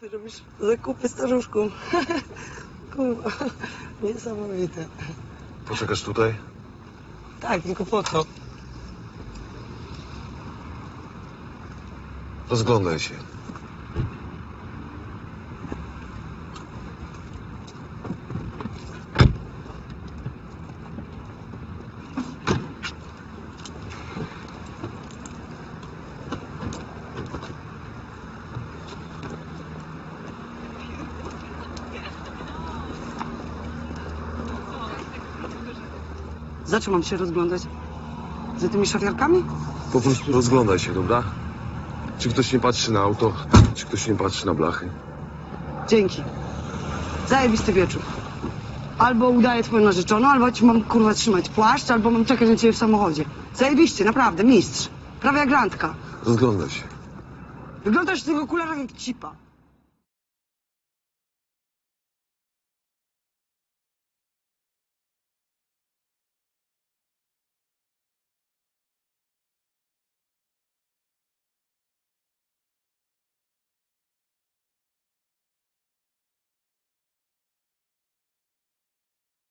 Ty robisz zakupy staruszką. Kurwa, niesamowite. Poczekasz tutaj? Tak, tylko po co? Rozglądaj się. Za czym mam się rozglądać? Za tymi szafiarkami? Po prostu rozglądaj się, dobra? Czy ktoś nie patrzy na auto? Czy ktoś nie patrzy na blachy? Dzięki. Zajebisty wieczór. Albo udaję twoją narzeczoną, albo ci mam kurwa trzymać płaszcz, albo mam czekać na ciebie w samochodzie. Zajebiście, naprawdę, mistrz. Prawie jak randka. Rozglądaj się. Wyglądasz w tych okularach jak cipa.